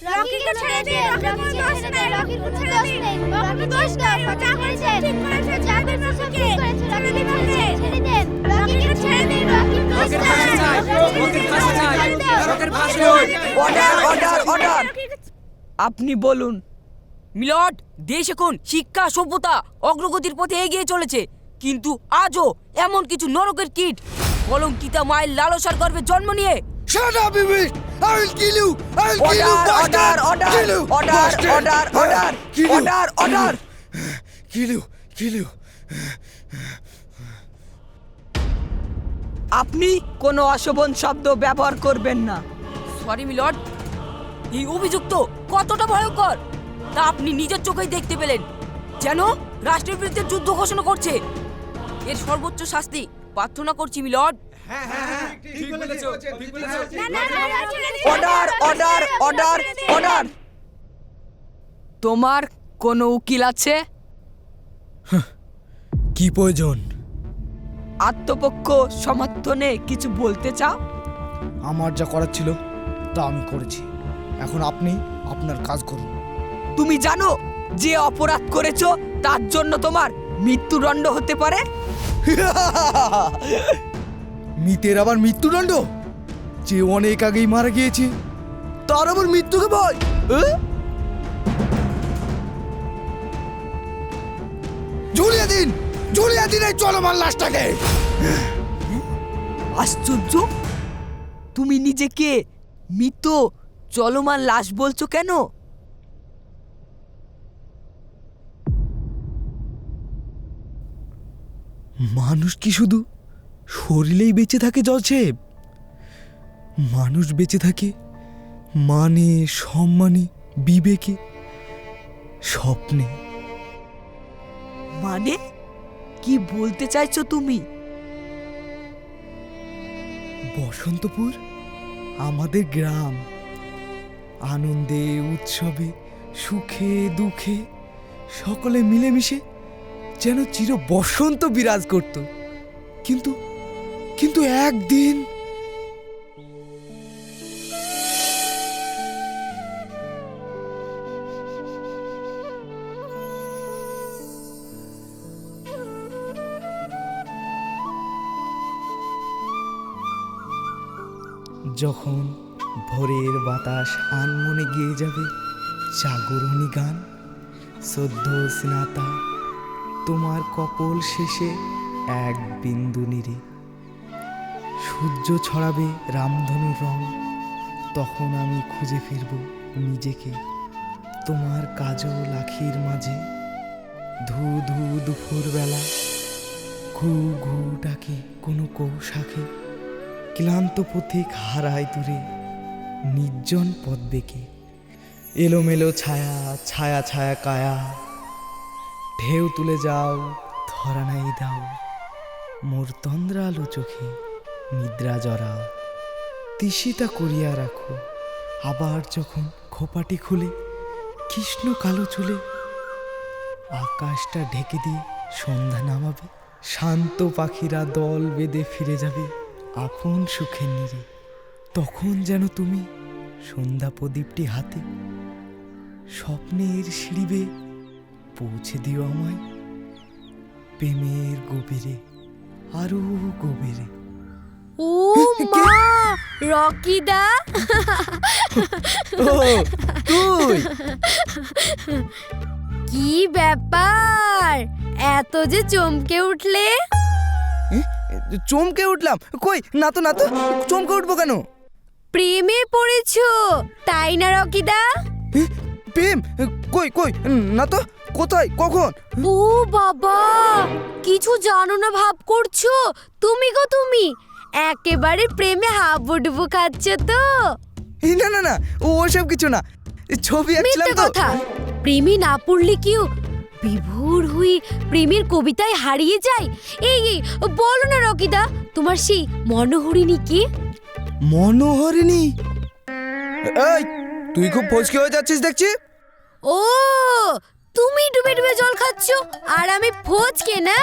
রকিকে ছেড়ে দিন রকির কোনো দোষ নেই রকির কোনো দোষ দাও যা করেছে ঠিক করেছে যা ছেড়ে দিন ছেড়ে দেন রকিকে ছেড়ে দিন রকির দোষ রকির ফাঁসি রকির ফাঁসি অর্ডার অর্ডার অর্ডার আপনি বলুন মিলট দেশ এখন শিক্ষা সভ্যতা অগ্রগতির পথে এগিয়ে চলেছে কিন্তু আজও এমন কিছু নরকের কীট কলঙ্কিতা মায়ের লালসার গর্ভে জন্ম নিয়ে! I will kill you! I will kill you, order bastard! Order Kill you, order bastard! Order order Kill you, order order Kill you, kill you. আপনি কোনো অশোভন শব্দ ব্যবহার করবেন না সরি মিলট এই অভিযুক্ত কতটা ভয়ঙ্কর তা আপনি নিজের চোখেই দেখতে পেলেন যেন রাষ্ট্রের বিরুদ্ধে যুদ্ধ ঘোষণা করছে এর সর্বোচ্চ শাস্তি প্রার্থনা করছি মিলট অর্ডার অর্ডার অর্ডার অর্ডার তোমার কোনো উকিল আছে? কি প্রয়োজন? আত্মপক্ষ সমর্থনে কিছু বলতে চাও? আমার যা করার ছিল তা আমি করেছি। এখন আপনি আপনার কাজ করুন। তুমি জানো যে অপরাধ করেছ তার জন্য তোমার মৃত্যুদণ্ড হতে পারে? মিতের আবার মৃত্যুদণ্ড? যে অনেক আগেই মারা গিয়েছে তার আবার মৃত্যুকে ভয়? ঝুলিয়ে দিন ঝুলিয়ে দিন এই চলমান লাশটাকে। আশ্চর্য? তুমি নিজেকে মৃত চলমান লাশ বলছো কেন? মানুষ কি শুধু শরীরেই বেঁচে থাকে জজেব মানুষ বেঁচে থাকে মানে সম্মানে বিবেকে স্বপ্নে। মানে? কি বলতে চাইছো তুমি? বসন্তপুর আমাদের গ্রাম। আনন্দে উৎসবে সুখে দুঃখে সকলে মিলেমিশে যেন চির বসন্ত বিরাজ করত। কিন্তু কিন্তু একদিন যখন ভোরের বাতাস আনমনে গিয়ে যাবে, জাগরণী গান সদ্য স্নাতা, তোমার কপল শেষে এক বিন্দু নিরে সূর্য ছড়াবে রামধনুর রং। তখন আমি খুঁজে ফিরব নিজেকে, তোমার কাজল আখির মাঝে। ধু ধু দুপুরবেলা ঘু ঘু ডাকে কোনো কৌশাখে ক্লান্ত পথিক হারায় দূরে নির্জন পথ বেঁকে এলোমেলো ছায়া ছায়া ছায়া কায়া। ঢেউ তুলে যাও, ধরা নাই দাও। মোর তন্দ্রালো চোখে নিদ্রা জড়াও। তিসিটা করিয়া রাখো। আবার যখন খোপাটি খুলে, কৃষ্ণ কালো চুলে, আকাশটা ঢেকে দিয়ে সন্ধ্যা নামাবে। শান্ত পাখিরা দল বেঁধে ফিরে যাবে আপন সুখের নিরে। তখন যেন তুমি সন্ধ্যা প্রদীপটি হাতে স্বপ্নের সিঁড়িবে পৌঁছে দিও আমায়। প্রেমের গভীরে, আরও গভীরে। ও মা রকিদা। ও তুই। কি ব্যাপার? এত যে চমকে উঠলে। চমকে উঠলাম। কই? না তো না তো চমকে উঠবো কেন? প্রেমে পড়েছো তাই না রকিদা? প্রেম? কই কই? না তো কোথায়? কখন? ও বাবা কিছু জানো না ভাব করছ? তুমি গো তুমি। একেবারে প্রেমে হাবুডুবু খাচ্ছ তো। এই না না না ও ওসব কিছু না। ছবি আঁকছিলাম মিথ্যে তো। কথা। প্রেমে না পড়লে কেউ বিভোর হয়ে প্রেমের কবিতায় হারিয়ে যায়? এই এই বলো না রকিদা তোমার সেই মনোহরিণী কি? মনোহরিণী? এই তুই খুব ফচকে হয়ে যাচ্ছিস দেখছি। ও তুমি ডুবে ডুবে জল খাচ্ছ আর আমি ফোচকে না।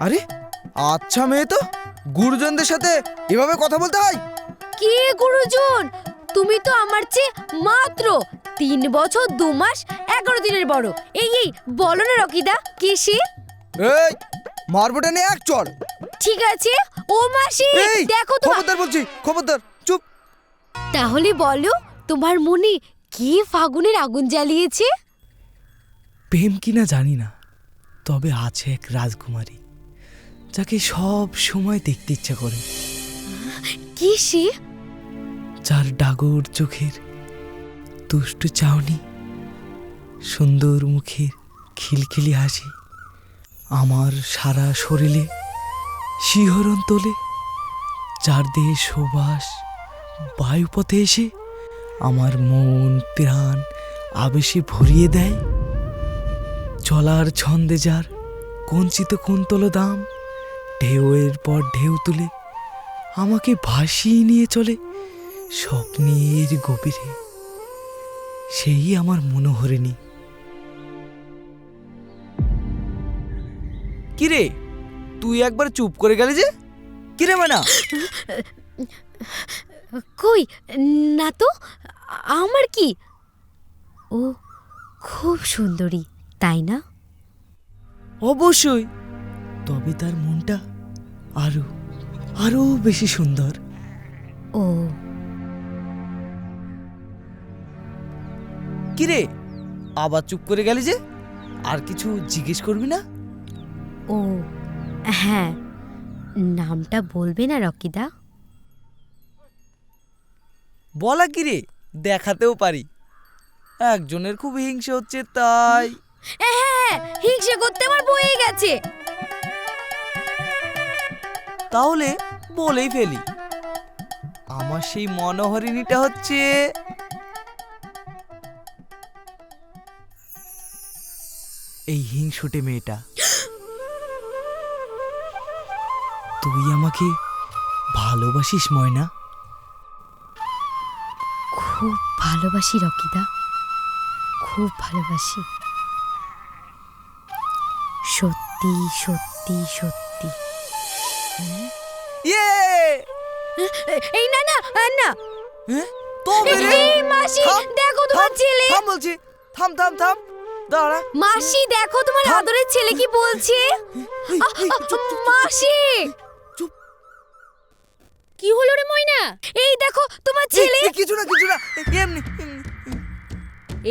আরে আচ্ছা মেয়ে তো। গুরুজনদের সাথে এভাবে কথা বলতে হয়? কে গুরুজন? তুমি তো আমার চেয়ে মাত্র তিন বছর দু মাস এগারো দিনের বড়। এই এই বলো না রকিদা কে সে? এই মারবোটা নে এক চড় ঠিক আছে ও মাসি এই দেখো তো খবরদার বলছি খবরদার চুপ। তাহলে বলো তোমার মনে কে ফাগুনের আগুন জ্বালিয়েছে? প্রেম কিনা জানি না তবে আছে এক রাজকুমারী। যাকে সব সময় দেখতে ইচ্ছা করে। কে সে? যার ডাগর চোখের দুষ্টু চাউনি সুন্দর মুখের খিলখিলি হাসি আমার সারা শরীরে শিহরণ তোলে যার দেহে সুবাস বায়ুপথে এসে আমার মন প্রাণ আবেশে ভরিয়ে দেয়। চলার ছন্দে যার কঞ্চিত কুন্তল দাম ঢেউয়ের পর ঢেউ তুলে আমাকে ভাসিয়ে নিয়ে চলে স্বপ্নের গভীরে। সেই আমার মনোহরিণী। কিরে তুই একবার চুপ করে গেলি যে? কিরে মানা? কই? না তো আমার কি? ও খুব সুন্দরী তাই না? অবশ্যই। তবে তার মনটা আরও আরও বেশি সুন্দর। ও। কিরে আবার চুপ করে গেলি যে? আর কিছু জিজ্ঞেস করবি না? ও হ্যাঁ নামটা বলবে না রকিদা। বলা কিরে দেখাতেও পারি। একজনের খুব হিংসে হচ্ছে তাই। হ্যাঁ হিংসে করতে আমার বয়ে গেছে। তাহলে বলেই ফেলি। আমার সেই মনোহরিণীটা হচ্ছে এই হিংসুটে মেয়েটা। তুই আমাকে ভালোবাসিস, ময়না? খুব ভালোবাসি, রকিদা। খুব ভালোবাসি। সত্যি সত্যি সত্যি। ইয়ে এই না না না। তবে রে মাসি দেখো তোমার ছেলে। থাম বলছি। থাম থাম থাম। দাঁড়া। মাসি দেখো তোমার। আদরের ছেলে কি বলছে? মাসি! কি হলো রে ময়না? এই দেখো তোমার ছেলে। কিছু না কিছু না। এমনি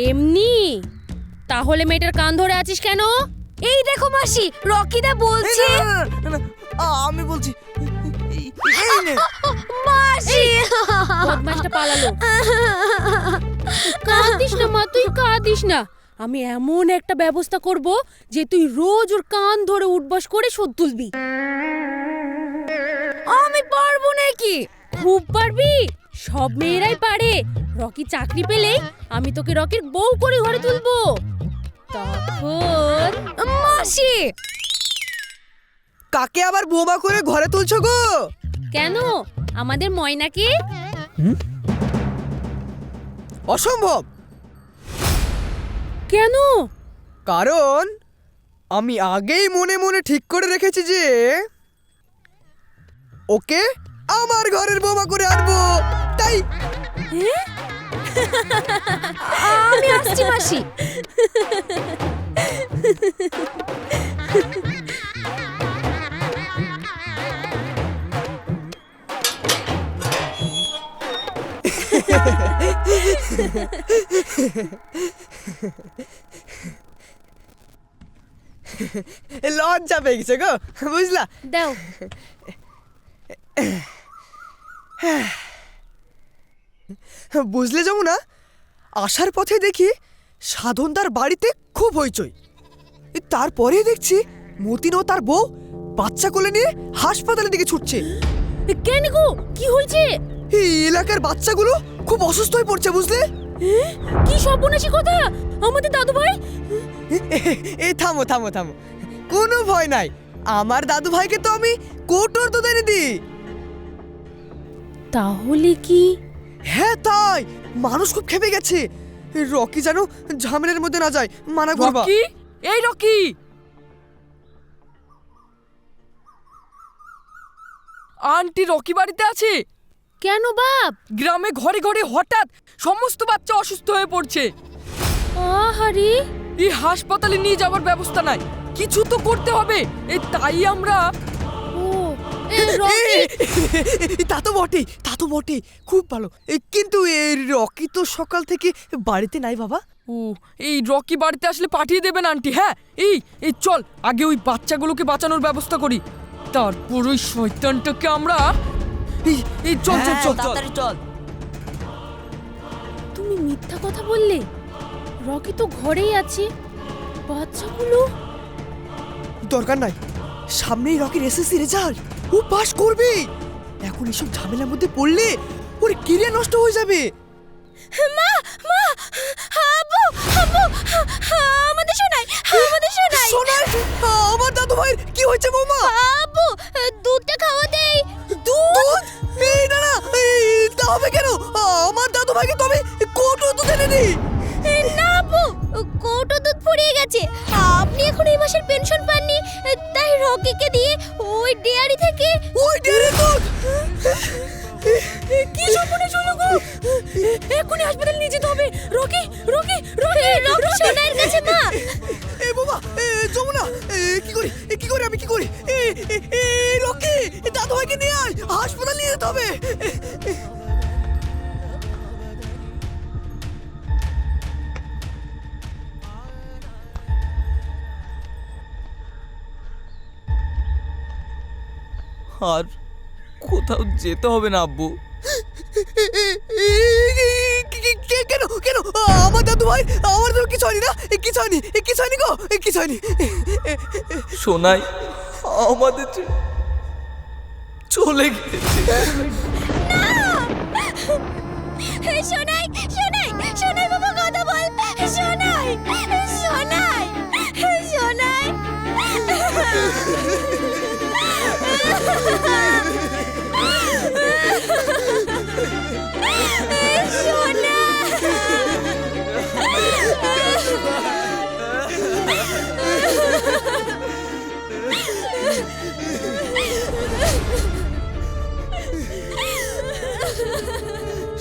এমনি। তাহলে মেয়েটার কান ধরে আছিস কেন? এই দেখো মাসি রকিদা বলছে। আমি বলছি এই- নে। মাসি বদমাসটা পালালো। কাঁদিস না মা তুই কাঁদিস না। আমি এমন একটা ব্যবস্থা করব যে তুই রোজ ওর কান ধরে উঠবাস করে শোধ তুলবি। আমি পারব নাকি? খুব পারবি? সব মেয়েরাই পারে। রকি চাকরি পেলেই আমি তোকে রকির বউ করে ঘরে তুলবো। তখন মাসি! কাকে আবার বোমা করে ঘরে তুলছো গো? কেন? আমাদের ময়নাকে অসম্ভব! কেন? কারণ আমি আগেই মনে মনে ঠিক করে রেখেছি যে ওকে আমার ঘরের বোমা করে আনব। তাই আমি আসছি মাসি। লজ্জা পেয়ে গেছে গো বুঝলা? দাও। বুঝলে যাব না আসার পথে দেখি সাধন তার বাড়িতে খুব হইচই। তারপরে দেখছি মতিন ও তার বউ বাচ্চা কোলে নিয়ে হাসপাতালের দিকে ছুটছে। কেন গো? কি হয়েছে? এই এলাকার বাচ্চাগুলো খুব অসুস্থ হয়ে পড়ছে বুঝলে? কি সর্বনাশী কথা? আমাদের দাদু ভাই এ থামো থামো থামো। কোনো ভয় নাই। আমার দাদু ভাইকে তো আমি কোটর দুধ এনে দিই। তাহলে কি? হ্যাঁ তাই। মানুষ খুব খেপে গেছে। রকি যেন ঝামেলার মধ্যে না যায় মানা করবা। রকি? এই রকি! আন্টি রকি বাড়িতে আছে? কেন বাপ? গ্রামে ঘরে ঘরে হঠাৎ সমস্ত বাচ্চা অসুস্থ হয়ে পড়ছে। আহারে। এই হাসপাতালে নিয়ে যাওয়ার ব্যবস্থা নাই। কিছু তো করতে হবে। এই তাই আমরা তা তো বটেই তা তো বটেই। খুব ভালো। কিন্তু এই রকি তো সকাল থেকে বাড়িতে নাই বাবা। ও এই রকি বাড়িতে আসলে পাঠিয়ে দেবেন আন্টি হ্যাঁ? এই এই চল আগে ওই বাচ্চাগুলোকে বাঁচানোর ব্যবস্থা করি। তারপর ওই শয়তানটাকে আমরা এই এই চল চল চল চল। চল। তুমি মিথ্যা কথা বললে? রকি তো ঘরেই আছে। বাচ্চাগুলো? দরকার নাই। সামনেই রকির এসএসসি রেজাল্ট। ও পাস করবে। এখন এসব ঝামেলার মধ্যে পড়লে ওর কেরিয়ার নষ্ট হয়ে যাবে। মা মা আব্বু আব্বু আমাদের শোনাই আমাদের শোনাই সোনার আমার দাদু ভাইয়ের কি হয়েছে বৌমা? কোথাও যেতে হবে না আব্বু। কে- কেন? কেন? আমার দাদু ভাই আমার তো কিছু হয়নি না? এ, কিছু হয়নি? এ, কিছু হয়নি গো? এ, কিছু হয়নি? শোনাই আমাদের চলে গেছে সোনাই সোনাই সোনাই বাবা কথা বল। সোনাই সোনাই সোনাই।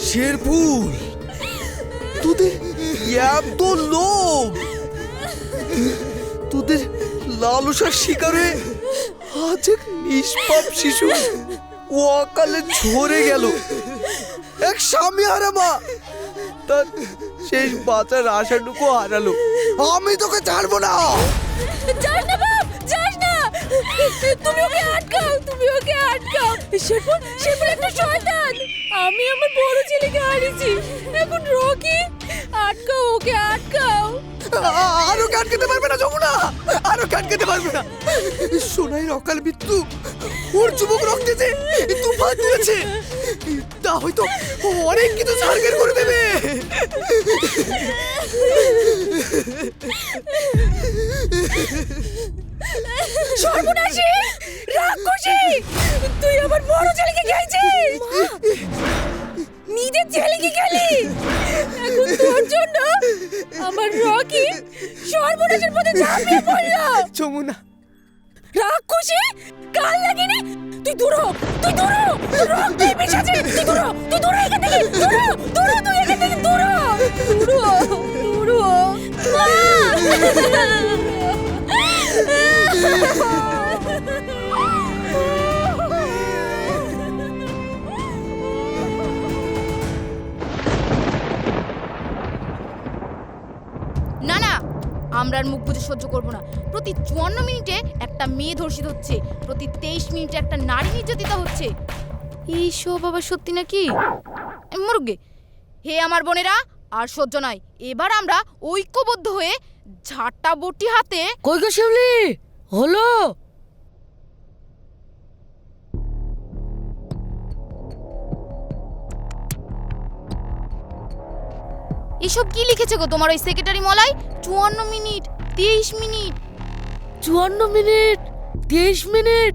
শেরপুর। তোদের এত লোভ। তোদের লালসার শিকারে আজ এক নিষ্পাপ শিশু ও অকালে ঝরে গেল। এক স্বামী হারা মা। তার শেষ বাঁচার আশাটুকু হারালো। আমি তোকে ছাড়বো না। তুমি ওকে আটকাও, তুমি ওকে আটকাও। শেরপুর শেরপুর একটা শয়তান। আমি আমার বড় ছেলেকে হারিয়েছি। এখন রকি, আটকাও ওকে, আটকাও। আরও কাটকেতে পারবে না, যমুনা। আরও কাটকেতে পারবে না। সোনাইয়ের অকাল মৃত্যু। ওর যুবক রক্তে যে তুফান তুলেছে। তা হয়তো অনেক কিছু সার্গের করে দেবে। সর্বনাশী! রাক্ষসী! তুই আমার বড় ছেলেকে খেয়েছিস! নিজের ছেলেকে খেলি! এখন তোর জন্য আমার রকি সর্বনাশের পথে ঝাঁপিয়ে পড়ল! যমুনা। রাক্ষসী! কাল লাগেনি তুই দূর হ, তুই দূর হ, তোর রক্তে মিশেছে তুই দূর হ, তুই দূর হ এখান থেকে! দূর হ, দূর হ তুই এখান থেকে! দূর হ, দূর হ, দূর হ। না না, আমরা আর মুখ বুঝে সহ্য করব না। প্রতি চুয়ান্ন মিনিটে একটা মেয়ে ধর্ষিত হচ্ছে, প্রতি তেইশ মিনিটে একটা নারী নির্যাতিত হচ্ছে। এই সব আবার সত্যি নাকি? মুরগে, হে আমার বোনেরা, আর সহ্য নয়। এবার আমরা ঐক্যবদ্ধ হয়ে ঝাঁটা বটি হাতে কই গো শিউলি? হলো? এসব কি লিখেছে গো তোমার ওই সেক্রেটারি মলাই চুয়ান্ন মিনিট তেইশ মিনিট। চুয়ান্ন মিনিট তেইশ মিনিট?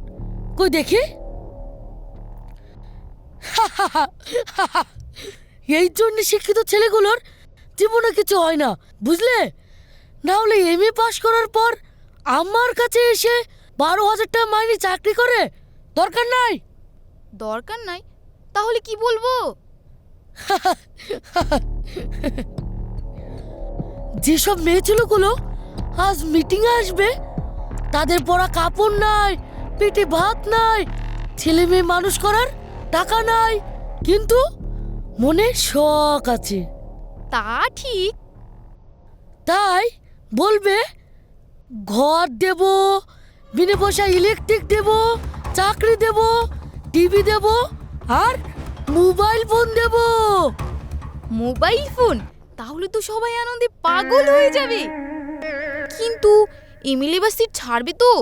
কই দেখি। এই জন্য শিক্ষিত ছেলেগুলোর জীবনে কিছু হয় না বুঝলে? না হলে এম এ পাশ করার পর আমার কাছে এসে বারো হাজার টাকা মাইনে চাকরি করে? দরকার নাই। দরকার নাই? তাহলে কি বলব? যেসব মেয়ে ছেলেগুলো আজ মিটিংয়ে আসবে তাদের পরা কাপড় নাই পেটে ভাত নাই ছেলে মেয়ে মানুষ করার টাকা নাই কিন্তু মনে শখ আছে। তা ঠিক। তাই বলবে ঘর দেব বিনা পয়সা ইলেকট্রিক দেব চাকরি দেব টিভি দেব আর মোবাইল ফোন দেব। মোবাইল ফোন তাহলে তো সবাই আনন্দে পাগল হয়ে যাবে। কিন্তু এমএলএ বা সিট ছাড়বে তো?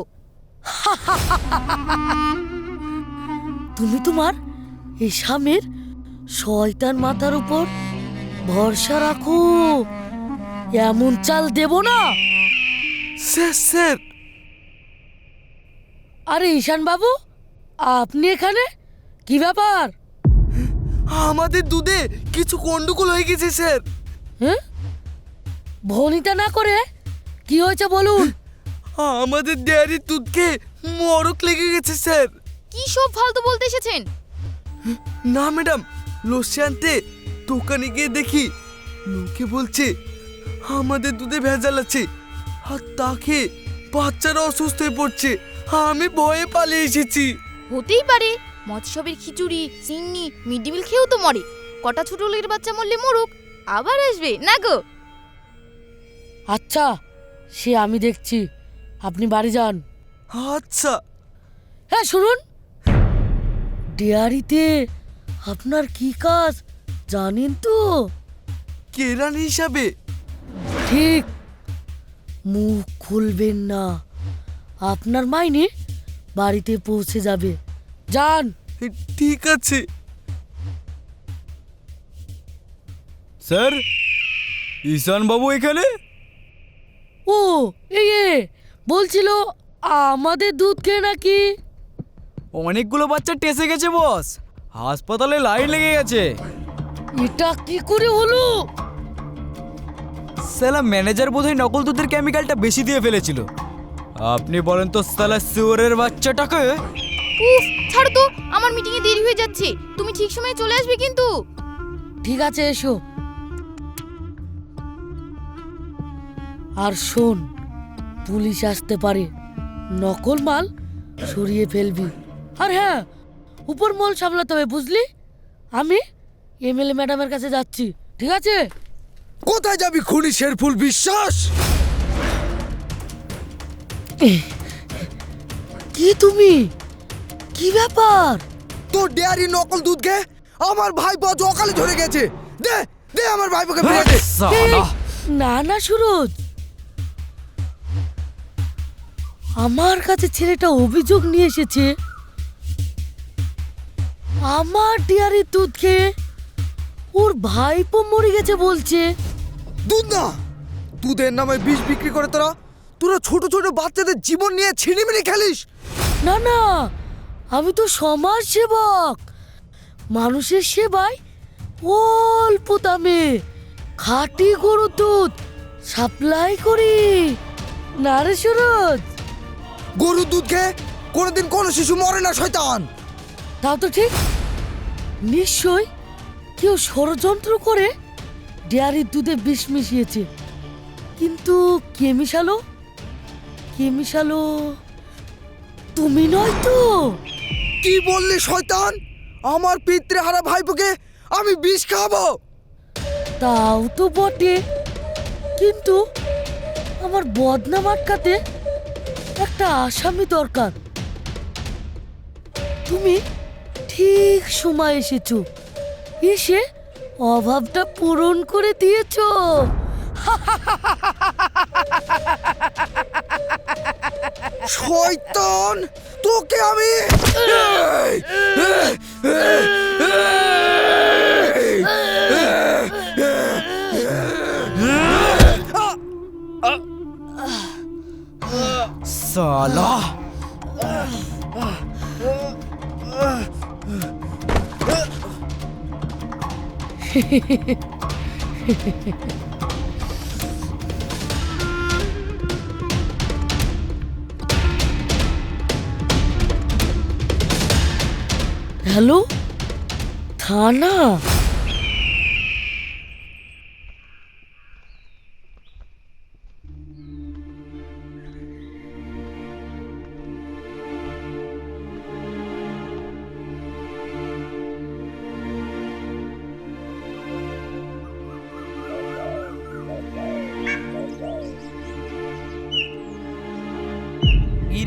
তুমি তোমার এই স্বামীর শয়তান মাথার উপর ভরসা রাখো। এমন চাল দেব না। Sir sir. আরে ঈশান বাবু আপনি এখানে? কি ব্যাপার? আমাদের দুধে কিছু গন্ডগোল হয়ে গেছে স্যার। হ্যাঁ? ভনিতা না করে? কি হয়েছে বলুন? আমাদের ডেয়ারির দুধকে মরক লেগে গেছে স্যার। কি সব ফালতু বলতে এসেছেন? না ম্যাডাম লস্যি আনতে দোকানে গিয়ে দেখি। লোকে বলছে আমাদের দুধে ভেজাল আছে। আর তাকে বাচ্চারা অসুস্থ হয়ে পড়ছে। আমি ভয়ে পালিয়ে এসেছি। হতেই পারে মৎস্যবের খিচুড়ি চিন্নি মিড ডে মিল খেয়েও তো মরে। কটা ছোট লোকের বাচ্চা মরলে মরুক আবার আসবে না গো? আচ্ছা সে আমি দেখছি। আপনি বাড়ি যান। আচ্ছা। হ্যাঁ শুনুন। ডেয়ারিতে আপনার কি কাজ জানেন তো? কেরানি হিসাবে? ঠিক। মুখ খুলবেন না। আপনার মাইনে বাড়িতে পৌঁছে যাবে। যান। ঠিক আছে। স্যার ঈশান বাবু এখানে? ও এই এ, বলছিল আমাদের দুধ খেয়ে নাকি? অনেকগুলো বাচ্চা টেসে গেছে বস। হাসপাতালে লাইন লেগে গেছে। এটা কি করে হলো? সালা ম্যানেজার বোধহয় নকল দুধের কেমিক্যালটা বেশি দিয়ে ফেলেছিল। আপনি বলেন তো সালা সুয়ারের বাচ্চাটাকে? উফ ছাড়ো তো আমার মিটিংয়ে দেরি হয়ে যাচ্ছে। তুমি ঠিক সময়ে চলে আসবে কিন্তু। ঠিক আছে এসো। আর শোন পুলিশ আসতে পারে। নকল মাল সরিয়ে ফেলবি। আর হ্যাঁ উপর মল সামলাতে হবে বুঝলি? আমি এমএলএ ম্যাডামের কাছে যাচ্ছি। ঠিক আছে? কোথায় যাবি খুনি শেরফুল বিশ্বাস? কি তুমি? কি ব্যাপার? তোর ডেয়ারি নকল দুধকে আমার ভাই বজ অকালে ধরে গেছে। দে দে আমার ভাইপোকে ফিরে দে। না না সুরজ। আমার কাছে ছেলেটা অভিযোগ নিয়ে এসেছে। আমার ডিয়ারির দুধ খেয়ে ওর ভাইপো মরে গেছে বলছে। দুধ না দুধের নামে বিষ বিক্রি করে তোরা। তোরা ছোট ছোট বাচ্চাদের জীবন নিয়ে ছিনিমিনি খেলিস। না না আমি তো সমাজ সেবক। মানুষের সেবায় অল্প দামে খাঁটি গরু দুধ সাপ্লাই করি। না রে সুরজ। গরুর দুধ খেয়ে কোনোদিন কোনো শিশু মরে না শয়তান। তাও তো ঠিক। নিশ্চয় কেউ ষড়যন্ত্র করে ডেয়ারির দুধে বিষ মিশিয়েছে। কিন্তু কে মিশালো? কে মিশালো? তুমি নয় তো? কি বললি শয়তান? আমার পিতৃ হারা ভাইপোকে আমি বিষ খাব তাও তো বটে। কিন্তু আমার বদনাম আটকাতে একটা আসামি দরকার। তুমি ঠিক সময় এসেছ। এসে অভাবটা পূরণ করে দিয়েছ। শয়তান তোকে আমি সালা। হ্যালো থানা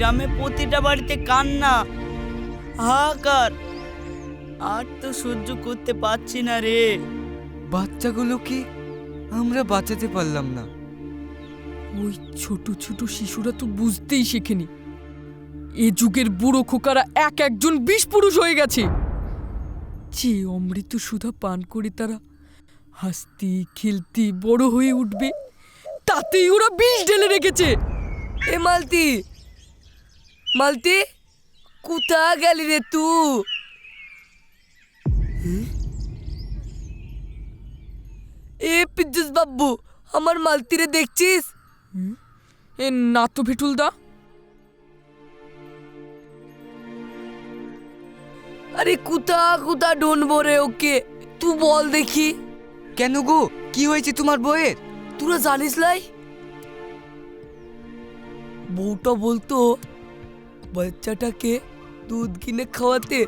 গ্রামে প্রতিটা বাড়িতে কান্না হাহাকার। আর তো সহ্য করতে পারছি না রে। বাচ্চাগুলোকে আমরা বাঁচাতে পারলাম না? ওই ছোট ছোট শিশুরা তো বুঝতেই শেখেনি। এ যুগের বুড়ো খোকারা এক একজন বিষ পুরুষ হয়ে গেছে। যে অমৃত সুধা পান করে তারা হাসতি খেলতি বড় হয়ে উঠবে তাতেই ওরা বিষ ঢেলে রেখেছে। এ মালতি মালতি কোথা গেলি রে তু এ পিদ্দুস বাবু আমার মালতিরে দেখছিস? এ না তো ভেটুলদা। আরে কোথা কোথা ঢুনবো রে ওকে তুই বল দেখি। কেন গো? কি হয়েছে তোমার বইয়ের তোরা জানিস লাই? বউটা বলতো বাচ্চাটাকে দুধ কিনে খাওয়াতে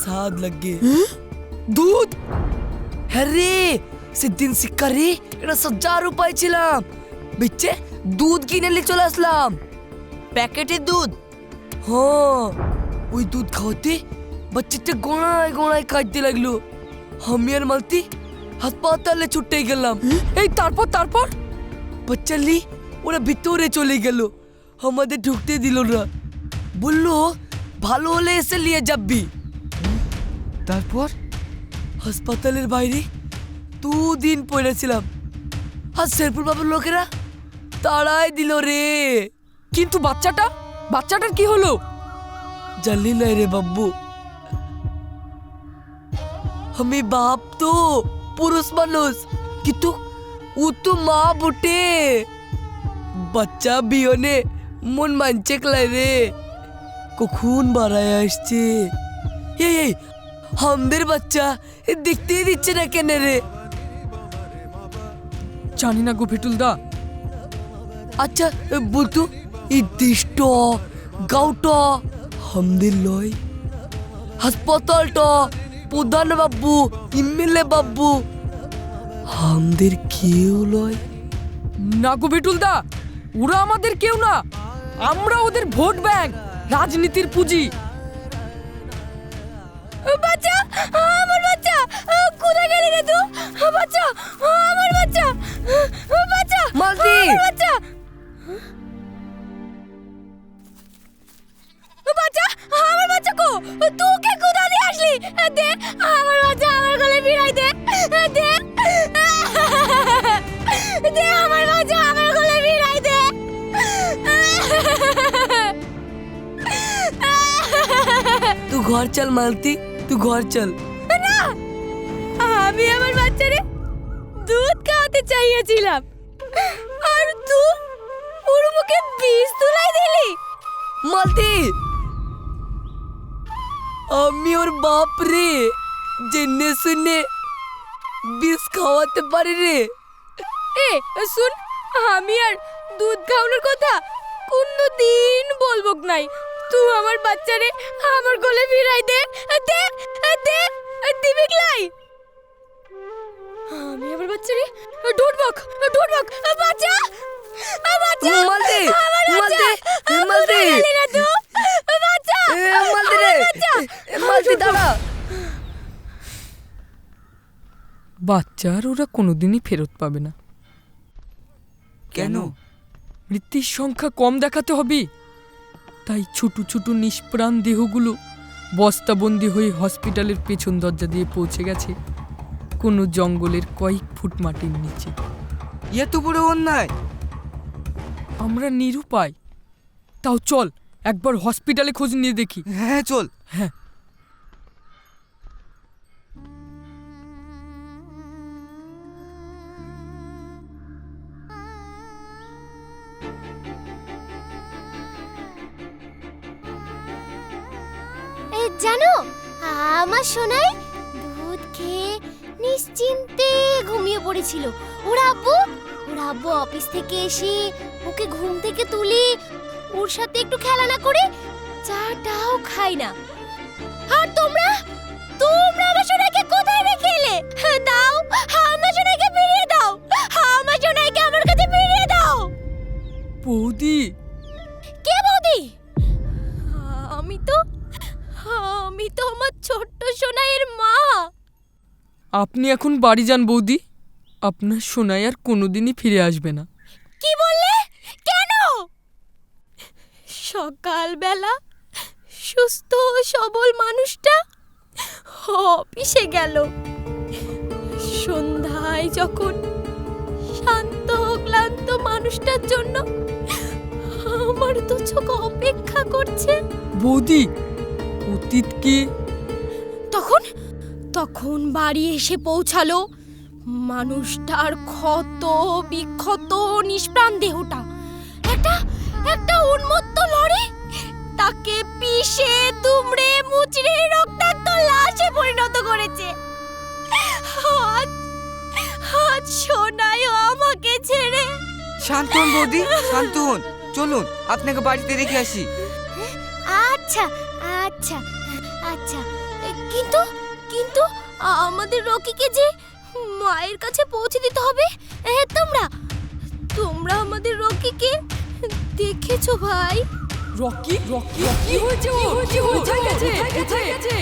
স্বাদ লাগে দুধ হ্যাঁ রে সেদিন শিক্ষা রে এটা সজ্জার উপায় ছিলাম বিচ্ছে দুধ কিনে নিয়ে চলে আসলাম প্যাকেটের দুধ হ্যাঁ ওই দুধ খাওয়াতে বাচ্চাটা গোড়ায় গোড়ায় কাঁদতে লাগল আমি আর মালতি হাসপাতালে ছুটে গেলাম এই তারপর তারপর বাচ্চা লি ওরা ভিতরে চলে গেল আমাদের ঢুকতে দিল না বলল ভালো হলে এসে নিয়ে যাবি তারপর? হাসপাতালের বাইরে দুদিন পড়েছিলাম আর শেরপুর বাবুর লোকেরা তাড়াই দিল রে কিন্তু বাচ্চাটা বাচ্চাটার কি হলো জানি না রে বাব্বু আমি বাপ তো পুরুষ মানুষ কিন্তু ও তো মা বটে বাচ্চা বিয়নে মন মানছে রে কখন বাড়ায় আসছে? এই এই আমাদের বাচ্চা দেখতেই দিচ্ছে না কেন রে? জানি না গো ভেটুলদা আচ্ছা বলতো এই দেশটা গাঁওটা আমাদের লয়। হাসপাতালটা প্রধান বাবু এমএলএ বাবু আমাদের কেউ লয়? না গো ভেটুলদা ওরা আমাদের কেউ না। আমরা ওদের ভোট ব্যাংক। রাজনীতির পুঁজি। বাচ্চা! আমার বাচ্চা! কোথায় গেলি রে তুই? বাচ্চা! আমার বাচ্চা! বাচ্চা! মালতি! বাচ্চা! বাচ্চা! আমার বাচ্চা কো? তোকে কোথা দিয়ে আসলি? দে! আমার বাচ্চা আমার গলে ফিরাই দে! দে! দে আমার বাচ্চা! তুই ঘর চল মালতি তুই ঘর চল না! আমি আমার বাচ্চারে দুধ খাওয়াতে চাইয়েছিলাম। আর তুই ওর মুখে বিষ তুলাই দিলি। মালতি! আমি ওর বাপ রে জেনে শুনে বিষ খাওয়াতে পারি রে। এ শুন আমি আর দুধ খাওয়ানোর কথা কোনো দিন বলব নাই। তুই আমার বাচ্চারে আমার গলে ফিরাই দে দে দে দিবি লাই আমি আমার বাচ্চারে ঢুটবক ঢুটবক বাচ্চা বাচ্চা মালতি আমার মালতি বাচ্চা মালতি বাচ্চা মালতি রে মালতি দাঁড়া বাচ্চার ওরা কোনোদিনই ফেরত পাবে না কেন মৃত্যুর সংখ্যা কম দেখাতে হবে তাই ছোট ছোট নিষ্প্রাণ দেহগুলো বস্তাবন্দি হয়ে হসপিটালের পেছন দরজা দিয়ে পৌঁছে গেছে। কোনো জঙ্গলের কয়েক ফুট মাটির নিচে। এত বড় অন্যায়। আমরা নিরুপায়। তাও চল একবার হসপিটালে খোঁজ নিয়ে দেখি। হ্যাঁ চল। হ্যাঁ। জানো, আমার সোনাই নিশ্চিন্তে ঘুমিয়ে পড়েছিল। ওর আব্বু ওর আব্বু অফিস থেকে এসে ওকে ঘুম থেকে তুলে ওর সাথে একটু খেলা না করে চাটাও খায় না। আর তোমরা তোমরা আমার সোনাকে কোথায় রেখে এলে? দাও, আমার সোনাকে ফিরিয়ে দাও, আমার সোনাকে আমার কাছে ফিরিয়ে দাও। বৌদি আমার ছোট্ট সোনাইয়ের মা। আপনি এখন বাড়ি যান বৌদি। আপনার সোনাই আর কোনোদিনই ফিরে আসবে না। কি বললে? কেন? সকালবেলা সুস্থ সবল মানুষটা অফিসে গেল। সন্ধ্যায় যখন শান্ত ক্লান্ত মানুষটার জন্য আমার তো চোখ অপেক্ষা করছে। বৌদি অতীত কি? তখন তখন বাড়ি এসে পৌঁছালো। মানুষটার ক্ষত বিক্ষত নিষ্প্রাণ দেহটা। একটা একটা উন্মত্ত লড়ে। তাকে পিষে তুমড়ে মুচড়ে রক্তাক্ত লাশে পরিণত করেছে। আজ আজ সোনায় আমাকে ছেড়ে। শান্ত হন বৌদি শান্ত হন চলুন আপনাকে বাড়িতে রেখে আসি। আচ্ছা আচ্ছা আচ্ছা। কিন্তু কিন্তু আমাদের রকিকে যে মায়ের কাছে পৌঁছে দিতে হবে? হ্যাঁ তোমরা তোমরা আমাদের রকিকে দেখেছ ভাই? রকি? রকি? কি হয়েছে ও কোথায় গেছে? কোথায় গেছে?